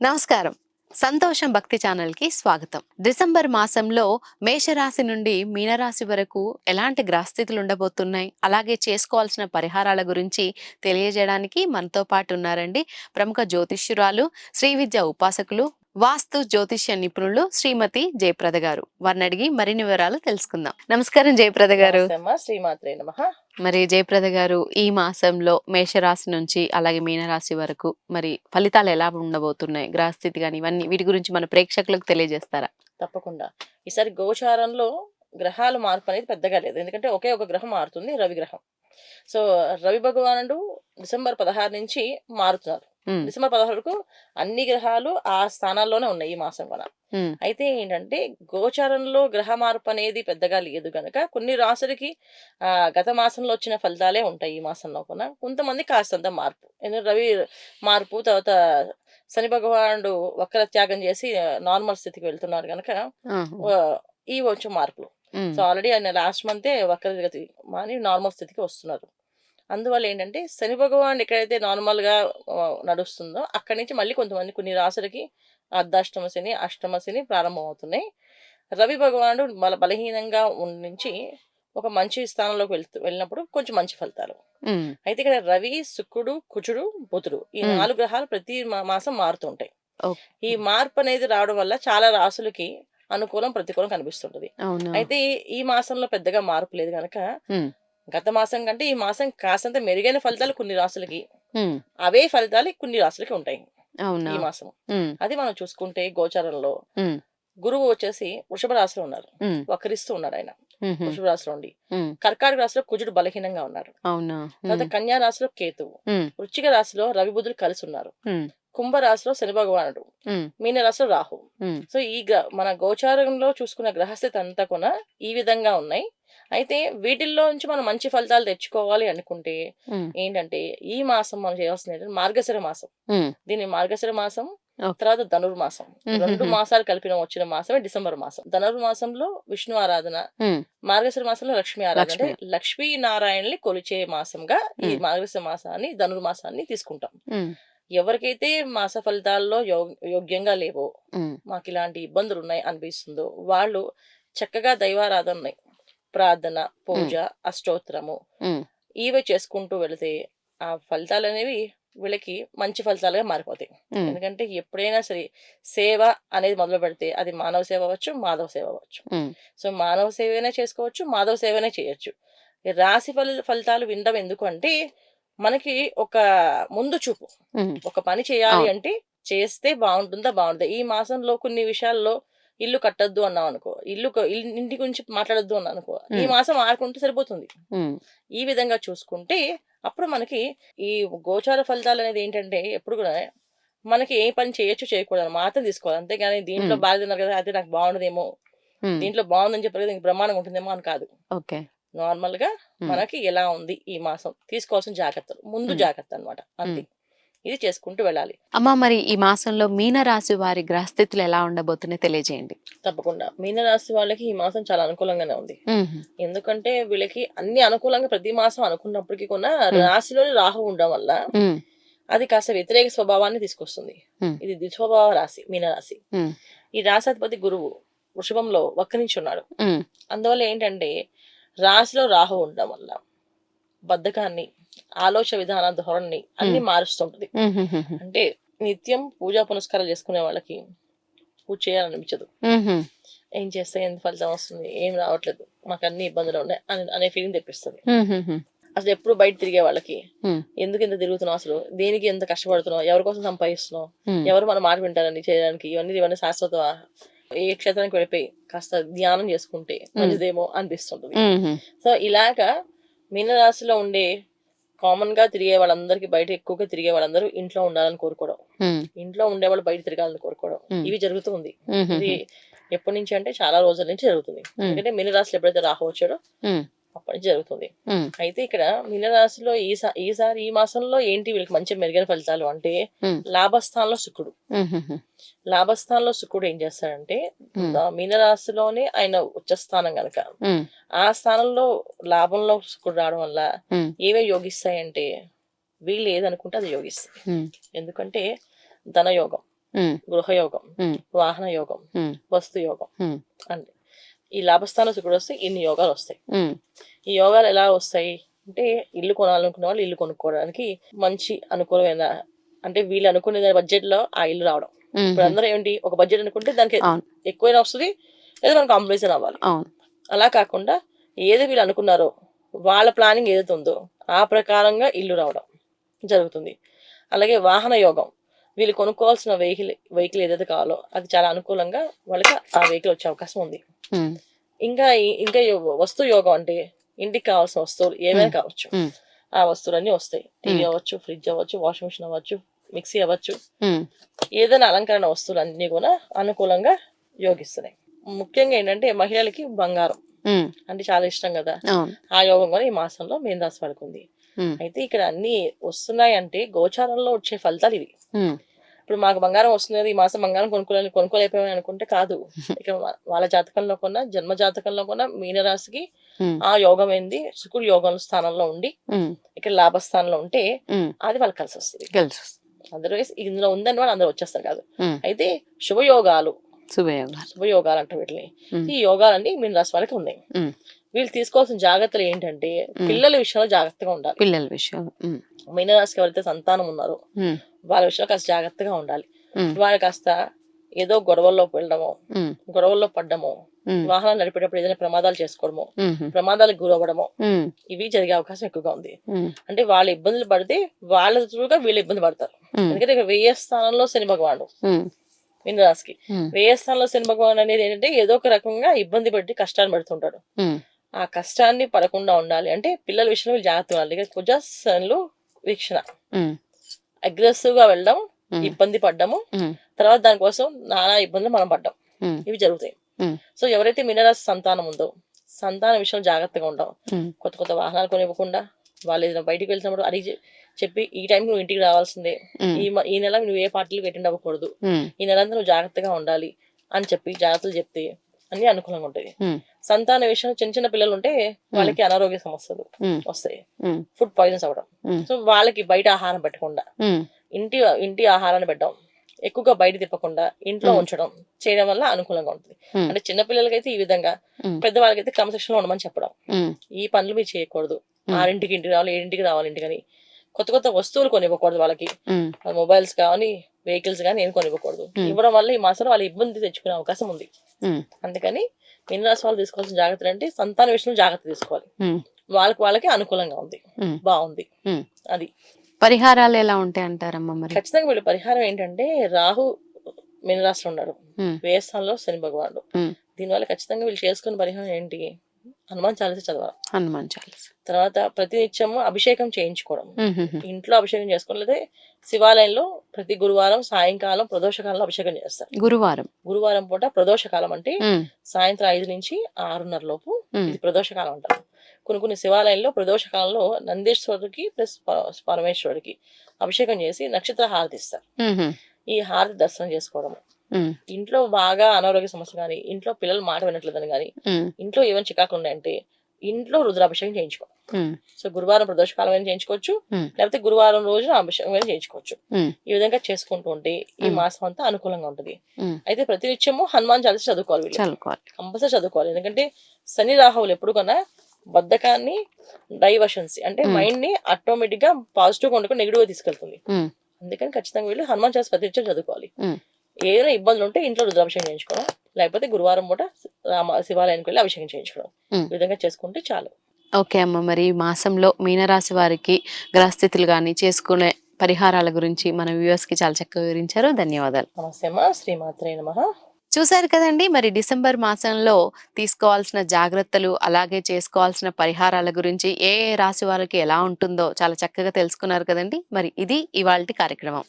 నమస్కారం. సంతోషం భక్తి ఛానల్కి స్వాగతం. డిసెంబర్ మాసంలో మేషరాశి నుండి మీనరాశి వరకు ఎలాంటి గ్రహస్థితులు ఉండబోతున్నాయి? అలాగే చేసుకోవాల్సిన పరిహారాల గురించి తెలియజేయడానికి మనతో పాటు ఉన్నారండి ప్రముఖ జ్యోతిష్యురాలు శ్రీ విద్య ఉపాసకులు వాస్తు జ్యోతిష్య నిపుణులు శ్రీమతి జయప్రద గారు. వారిని అడిగి మరిన్ని వివరాలు తెలుసుకుందాం. నమస్కారం జయప్రద గారు. శ్రీమాత్రే నమ. మరి జయప్రద గారు ఈ మాసంలో మేషరాశి నుంచి అలాగే మీనరాశి వరకు మరి ఫలితాలు ఎలా ఉండబోతున్నాయి? గ్రహస్థితి కానీ ఇవన్నీ వీటి గురించి మన ప్రేక్షకులకు తెలియజేస్తారా? తప్పకుండా. ఈసారి గోచారంలో గ్రహాల మార్పు అనేది పెద్దగా లేదు. ఎందుకంటే ఒకే ఒక గ్రహం మారుతుంది రవి గ్రహం. సో రవి భగవానుడు డిసెంబర్ పదహారు నుంచి మారుతున్నారు. డిసెంబర్ పదహారు వరకు అన్ని గ్రహాలు ఆ స్థానాల్లోనే ఉన్నాయి ఈ మాసం కూడా అయితే ఏంటంటే గోచారంలో గ్రహ మార్పు అనేది పెద్దగా లేదు కనుక కొన్ని రాసులకి ఆ గత మాసంలో వచ్చిన ఫలితాలే ఉంటాయి ఈ మాసంలో కూడా. కొంతమంది కాస్తంత మార్పు. ఎందుకంటే రవి మార్పు తర్వాత శని భగవానుడు వక్ర త్యాగం చేసి నార్మల్ స్థితికి వెళ్తున్నారు ఆహా, ఈ వచ్చే మార్పులు. సో ఆల్రెడీ ఆయన లాస్ట్ మంతే వక్రగతి మాని నార్మల్ స్థితికి వస్తున్నారు. అందువల్ల ఏంటంటే శని భగవాన్ ఎక్కడైతే నార్మల్గా ఆ, నడుస్తుందో అక్కడి నుంచి మళ్ళీ కొంతమంది కొన్ని రాసులకి అర్ధాష్టమ శని అష్టమ శని ప్రారంభమవుతున్నాయి. రవి భగవానుడు బల బలహీనంగా నుంచి ఒక మంచి స్థానంలోకి వెళ్తూ వెళ్ళినప్పుడు కొంచెం మంచి ఫలితాలు. అయితే ఇక్కడ రవి శుక్రుడు కుజుడు బుధుడు ఈ. నాలుగు గ్రహాలు ప్రతి మాసం మారుతుంటాయి. ఈ మార్పు అనేది రావడం వల్ల చాలా రాసులకి అనుకూలం ప్రతికూలం కనిపిస్తుంటది. అయితే ఈ- మాసంలో పెద్దగా మార్పు లేదు కనుక గత మాసం కంటే ఈ మాసం కాసంత మెరుగైన ఫలితాలు కొన్ని రాసులకి అవే ఫలితాలు కొన్ని రాసులకి ఉంటాయి ఈ మాసం. అది మనం చూసుకుంటే గోచారంలో గురువు వచ్చేసి వృషభ రాశిలో ఉన్నారు. వక్రిస్తూ ఉన్నాడు ఆయన. వృషభ రాశిలో ఉండి. కర్కాటక రాశిలో కుజుడు బలహీనంగా ఉన్నారు. తర్వాత కన్యా రాశిలో కేతువు. వృచ్చిక రాశిలో రవి బుధులు కలిసి ఉన్నారు. ఉమ్, కుంభ రాశిలో శని భగవానుడు. ఉమ్, మీన రాశిలో రాహు సో ఈ మన గోచారంలో చూసుకున్న గ్రహస్థితి అంతా కూడా ఈ విధంగా ఉన్నాయి. అయితే వీటిల్లో నుంచి మనం మంచి ఫలితాలు తెచ్చుకోవాలి అనుకుంటే ఏంటంటే ఈ మాసం మనం చేయాల్సింది మార్గశిర మాసం. దీన్ని మార్గశిర మాసం. తర్వాత ధనుర్మాసం. రెండు మాసాలు కలిపిన వచ్చిన మాసమే డిసెంబర్ మాసం. ధనుర్మాసంలో విష్ణు ఆరాధన మార్గశిర మాసంలో లక్ష్మీ ఆరాధన. అంటే లక్ష్మీ. నారాయణని కొలిచే మాసంగా ఈ. మార్గశిర మాసాన్ని ధనుర్మాసాన్ని తీసుకుంటాం. ఎవరికైతే మాస ఫలితాల్లో యోగ్యంగా లేవో మాకు ఇలాంటి ఇబ్బందులు ఉన్నాయి అనిపిస్తుందో వాళ్ళు చక్కగా దైవారాధన ఉన్నాయి. ప్రార్థన పూజ అష్టోత్తరము ఇవే చేసుకుంటూ వెళితే ఆ ఫలితాలు అనేవి వీళ్ళకి మంచి ఫలితాలుగా మారిపోతాయి. ఎందుకంటే ఎప్పుడైనా సరే సేవ అనేది మొదలు పెడితే అది మానవ సేవ అవ్వచ్చు మాధవ సేవ అవ్వచ్చు. సో మానవ సేవనే చేసుకోవచ్చు మాధవ సేవనే చేయొచ్చు. రాశి ఫలి ఫలితాలు వినడం ఎందుకు అంటే మనకి ఒక ముందు చూపు. ఒక పని చేయాలి. అంటే చేస్తే బాగుంటుందా బాగుంటుందా ఈ మాసంలో కొన్ని విషయాల్లో ఇల్లు కట్టద్దు అన్నాం అనుకో ఇల్లు ఇంటి గురించి మాట్లాడద్దు అన్నా అనుకో ఈ. మాసం ఆడుకుంటే సరిపోతుంది. ఈ విధంగా చూసుకుంటే అప్పుడు మనకి ఈ గోచార ఫలితాలు అనేది ఏంటంటే ఎప్పుడు కూడా మనకి ఏ పని చేయొచ్చు చేయకూడదు మాత్రం తీసుకోవాలి. అంతేగాని దీంట్లో. బాగా తిన్నారు కదా అయితే నాకు బాగుండదేమో. దీంట్లో బాగుందని చెప్పారు కదా బ్రహ్మాండంగా ఉంటుందేమో అని కాదు. ఓకే. నార్మల్గా. మనకి ఎలా ఉంది ఈ మాసం? తీసుకోవాల్సిన జాగ్రత్తలు. ముందు. జాగ్రత్త అన్నమాట. అంతే. ఇది చేసుకుంటూ వెళ్ళాలి. అమ్మా మరి ఈ మాసంలో మీనరాశి వారి గ్రహస్థితులు ఎలా ఉండబోతున్నాయి తెలియజేయండి. తప్పకుండా. మీనరాశి వాళ్ళకి ఈ మాసం చాలా అనుకూలంగానే ఉంది. ఎందుకంటే వీళ్ళకి అన్ని అనుకూలంగా ప్రతి మాసం అనుకున్నప్పటికీ కూడా రాశిలోని రాహు ఉండడం వల్ల అది కాస్త వ్యతిరేక స్వభావాన్ని తీసుకొస్తుంది. ఇది ద్విస్వభావ రాశి మీనరాశి. ఈ రాశాధిపతి గురువు వృషభంలో వక్రించి ఉన్నాడు. అందువల్ల ఏంటంటే రాశిలో రాహు ఉండడం వల్ల బద్ధకాన్ని ఆలోచన విధాన ధోరణి అన్ని. మారుస్తుంటది. అంటే నిత్యం పూజా పునస్కారాలు చేసుకునే వాళ్ళకి పూజ చేయాలనిపించదు. ఏం చేస్తే ఎంత ఫలితం వస్తుంది ఏం రావట్లేదు మాకు అన్ని ఇబ్బందులు ఉన్నాయి అని- ఫీలింగ్ తెప్పిస్తుంది. అసలు ఎప్పుడు బయట తిరిగే వాళ్ళకి ఎందుకు ఇంత తిరుగుతున్నావు అసలు దేనికి ఎంత కష్టపడుతున్నావు ఎవరి కోసం సంపాదిస్తున్నావు ఎవరు మన మాట వింటారని చేయడానికి ఇవన్నీ ఇవన్నీ శాశ్వత ఏ క్షేత్రానికి వెళ్ళిపోయి కాస్త ధ్యానం చేసుకుంటే మంచిదేమో అనిపిస్తుంటుంది. సో ఇలాగా మీనరాశిలో ఉండే కామన్గా తిరిగే వాళ్ళందరికీ బయట ఎక్కువగా తిరిగే వాళ్ళందరూ ఇంట్లో ఉండాలని కోరుకోవడం. ఇంట్లో ఉండేవాళ్ళు బయట తిరగాలని కోరుకోవడం. ఇవి జరుగుతుంది. ఇది ఎప్పటి నుంచి అంటే చాలా రోజుల నుంచి జరుగుతుంది. ఎందుకంటే మీనరాశిలో ఎప్పుడైతే రాహు వచ్చాడో అప్పటి జరుగుతుంది. అయితే ఇక్కడ మీనరాశిలో ఈసా ఈసారి ఈ మాసంలో ఏంటి వీళ్ళకి మంచి మెరుగైన ఫలితాలు అంటే. లాభస్థానంలో శుక్రుడు. లాభస్థానంలో శుక్రుడు ఏం చేస్తాడంటే మీనరాశిలోనే ఆయన ఉచ్చస్థానం గనక ఆ స్థానంలో లాభంలో శుక్రుడు రావడం వల్ల ఏవే యోగిస్తాయంటే వీళ్ళు ఏదనుకుంటే అది యోగిస్తాయి ఎందుకంటే ధనయోగం గృహయోగం వాహన యోగం వస్తు యోగం అండి ఈ లాభస్థానం శుక్రుడు వస్తే ఇన్ని యోగాలు వస్తాయి. ఈ యోగాలు ఎలా వస్తాయి? అంటే ఇల్లు కొనాలనుకునే వాళ్ళు ఇల్లు కొనుక్కోవడానికి మంచి అనుకూలమైన అంటే వీళ్ళు అనుకునే బడ్జెట్లో ఆ ఇల్లు రావడం. ఇప్పుడు అందరూ ఏంటి ఒక బడ్జెట్ అనుకుంటే దానికి. ఎక్కువైనా వస్తుంది లేదా మనకు కాంప్రమైజ్ అవ్వాలి. అలా కాకుండా ఏది వీళ్ళు అనుకున్నారో వాళ్ళ ప్లానింగ్ ఏదైతే ఉందో ఆ ప్రకారంగా ఇల్లు రావడం జరుగుతుంది. అలాగే వాహన యోగం. వీళ్ళు కొనుక్కోవాల్సిన వెహికల్ వెహికల్ ఏదైతే కావాలో అది చాలా అనుకూలంగా వాళ్ళకి ఆ వెహికల్ వచ్చే అవకాశం ఉంది. ఇంకా ఇంకా వస్తు యోగం అంటే ఇంటికి కావాల్సిన వస్తువులు ఏమైనా. కావచ్చు. ఆ వస్తువులన్నీ వస్తాయి. టీవీ. అవ్వచ్చు ఫ్రిడ్జ్ అవ్వచ్చు వాషింగ్ మిషన్ అవ్వచ్చు మిక్సీ అవ్వచ్చు. ఏదైనా అలంకరణ వస్తువులు అన్ని కూడా అనుకూలంగా యోగిస్తున్నాయి. ముఖ్యంగా ఏంటంటే మహిళలకి బంగారం అంటే చాలా ఇష్టం కదా. ఆ యోగం కూడా ఈ మాసంలో రాశి పడుకుంది అయితే ఇక్కడ అన్ని వస్తున్నాయి అంటే గోచారంలో వచ్చే ఫలితాలు ఇవి. ఇప్పుడు మాకు బంగారం వస్తుంది కదా, ఈ మాసం బంగారం కొనుక్కోవాలి కొనుక్కోలేకపోయామని అనుకుంటే కాదు. ఇక్కడ వాళ్ళ జాతకంలో కొన్నా జన్మ జాతకంలో కొన్నా మీనరాశికి ఆ యోగం ఏంది? శుకుడు యోగం స్థానంలో ఉండి ఇక్కడ లాభస్థానంలో ఉంటే అది వాళ్ళకి కలిసి వస్తుంది తెలుసు అదర్వైజ్ ఇందులో ఉందని వాళ్ళు అందరూ వచ్చేస్తారు కాదు. అయితే శుభయోగాలు. శుభయోగాలు. శుభయోగాలు అంటే వీటిని. ఈ యోగాలన్నీ మీన రాశి వాళ్ళకి ఉన్నాయి. వీళ్ళు తీసుకోవాల్సిన జాగ్రత్తలు ఏంటంటే పిల్లల విషయంలో జాగ్రత్తగా ఉండాలి. పిల్లల విషయం మీనరాశికి ఎవరైతే సంతానం ఉన్నారో వాళ్ళ విషయంలో కాస్త జాగ్రత్తగా ఉండాలి. వాళ్ళు కాస్త ఏదో గొడవల్లో వెళ్ళడమో గొడవల్లో పడ్డమో వాహనాలు నడిపేటప్పుడు ఏదైనా ప్రమాదాలు చేసుకోవడమో ప్రమాదాలకు గురవ్వడమో ఇవి జరిగే అవకాశం ఎక్కువగా ఉంది. అంటే వాళ్ళు ఇబ్బందులు పడితే వాళ్ళ త్రూగా వీళ్ళు ఇబ్బంది పడతారు. ఎందుకంటే ఇక్కడ వెయ్యి స్థానంలో శని భగవానుడు. ఉమ్, మీనరాశికి. వెయ్యి స్థానంలో శని భగవాన్ అనేది ఏంటంటే ఏదో ఒక రకంగా ఇబ్బంది పడి కష్టాన్ని పడుతుంటాడు. ఆ కష్టాన్ని పడకుండా ఉండాలి. అంటే పిల్లల విషయంలో వీళ్ళు జాగ్రత్తగా ఉండాలి. కుజాసనులు వీక్షణ అగ్రెసివ్గా వెళ్ళడం ఇబ్బంది పడ్డము తర్వాత దానికోసం నానా ఇబ్బందులు మనం పడ్డాం. ఇవి జరుగుతాయి. సో ఎవరైతే మీనరాశి సంతానం ఉందో సంతాన విషయంలో జాగ్రత్తగా ఉండాం. ఉమ్, కొత్త కొత్త వాహనాలు కొనివ్వకుండా వాళ్ళు ఏదైనా బయటికి వెళ్తున్నప్పుడు అడిగి చెప్పి ఈ టైంకి నువ్వు ఇంటికి రావాల్సిందే. ఈ నెల నువ్వు ఏ పార్టీలకు అటెండ్ అవ్వకూడదు. ఈ నెల అంతా నువ్వు జాగ్రత్తగా ఉండాలి అని చెప్పి జాగ్రత్తలు చెప్తే అన్ని అనుకూలంగా ఉంటాయి. ఉమ్, సంతాన విషయం చిన్న చిన్న పిల్లలు ఉంటే వాళ్ళకి అనారోగ్య సమస్యలు వస్తాయి. ఫుడ్ పాయిజన్స్ అవ్వడం. సో వాళ్ళకి బయట ఆహారం పెట్టకుండా ఇంటి ఇంటి ఆహారాన్ని పెట్టడం ఎక్కువగా బయట తిప్పకుండా ఇంట్లో. ఉంచడం చేయడం వల్ల అనుకూలంగా ఉంటుంది. అంటే చిన్న పిల్లలకైతే ఈ విధంగా మ్మ్. పెద్దవాళ్ళకైతే క్రమశిక్షణలో ఉండమని చెప్పడం. ఈ పనులు మీరు చేయకూడదు. ఆరింటికి ఇంటికి రావాలి ఏడింటికి రావాలి ఇంటికని. కొత్త కొత్త వస్తువులు కొనివ్వకూడదు వాళ్ళకి. మొబైల్స్ కానీ వెహికల్స్ కానీ ఏం కొనివ్వకూడదు. ఇవ్వడం వల్ల ఈ మాసంలో వాళ్ళు ఇబ్బంది తెచ్చుకునే అవకాశం ఉంది. అందుకని మీన రాశి వాళ్ళు తీసుకోవాల్సిన జాగ్రత్తలు అంటే సంతాన విషయంలో జాగ్రత్త తీసుకోవాలి. ఉమ్, వాళ్ళకి వాళ్ళకి అనుకూలంగా ఉంది. ఉమ్. బాగుంది. అది. పరిహారాలు ఎలా ఉంటాయి అంటారమ్మా మరి? ఖచ్చితంగా వీళ్ళు పరిహారం ఏంటంటే రాహు మీనరాశిలో ఉన్నాడు. వేస్థానంలో శని భగవానుడు. దీనివల్ల ఖచ్చితంగా వీళ్ళు చేసుకున్న పరిహారం ఏంటి? హనుమాన్ చాలీస చదవాలి? హనుమాన్ చాలీస. తర్వాత ప్రతి నిత్యము అభిషేకం చేయించుకోవడం. ఇంట్లో అభిషేకం చేసుకోవడం లేదా శివాలయంలో ప్రతి గురువారం సాయంకాలం ప్రదోషకాలంలో అభిషేకం చేస్తారు. గురువారం. గురువారం పూట ప్రదోషకాలం అంటే సాయంత్రం ఐదు నుంచి ఆరున్నర లోపు ఇది ప్రదోషకాలం అంటారు. కొన్ని కొన్ని శివాలయంలో ప్రదోషకాలంలో నందీశ్వరుడికి ప్లస్ పరమేశ్వరుడికి అభిషేకం చేసి నక్షత్ర హారతి ఇస్తారు. ఈ హారతి దర్శనం చేసుకోవడం ఇంట్లో బాగా అనారోగ్య సమస్య కానీ ఇంట్లో పిల్లలు మాట వినట్లేదని కానీ ఇంట్లో ఏమైనా చికాకులు ఉన్నాయంటే ఇంట్లో రుద్రాభిషేకం చేయించుకో సో గురువారం ప్రదోషకాలం అయినా చేయించుకోవచ్చు. లేకపోతే గురువారం రోజున అభిషేకం అయినా చేయించుకోవచ్చు. ఈ విధంగా చేసుకుంటూ ఉంటే ఈ. మాసం అంతా అనుకూలంగా ఉంటుంది. అయితే ప్రతినిత్యము హనుమాన్ చాలీస చదువుకోవాలి వీళ్ళు చదువుకోవాలి కంపల్సరీ చదువుకోవాలి ఎందుకంటే శని రాహువులు ఎప్పుడు కన్నా బద్ధకాన్ని డైవర్షన్సీ అంటే. మైండ్ని ఆటోమేటిక్గా పాజిటివ్గా ఉండకుండా నెగిటివ్గా తీసుకెళ్తుంది అందుకని ఖచ్చితంగా వీళ్ళు హనుమాన్ చాలీస ప్రతినిత్యం చదువుకోవాలి Hmm. ఏదైనా ఇబ్బందులు ఉంటే ఇంట్లో రుద్రాభిషేకం చేయించుకోవడం లేకపోతే గురువారం పూట రామ శివాలయానికి వెళ్ళి అభిషేకం చేయించుకోవడం. ఈ విధంగా చేసుకుంటే చాలు. ఓకే అమ్మ మరి ఈ మాసంలో మీనరాశి వారికి గ్రహస్థితులు కానీ చేసుకునే పరిహారాల గురించి మన వ్యూవర్స్కి చాలా చక్కగా వివరించారు. ధన్యవాదాలు. నమస్తే అమ్మా శ్రీమాత్రే నమ. చూశారు కదండి మరి డిసెంబర్ మాసంలో తీసుకోవాల్సిన జాగ్రత్తలు అలాగే చేసుకోవాల్సిన పరిహారాల గురించి ఏ ఏ రాశి వాళ్ళకి ఎలా ఉంటుందో చాలా చక్కగా తెలుసుకున్నారు కదండి. మరి ఇది ఇవాల్టి కార్యక్రమం.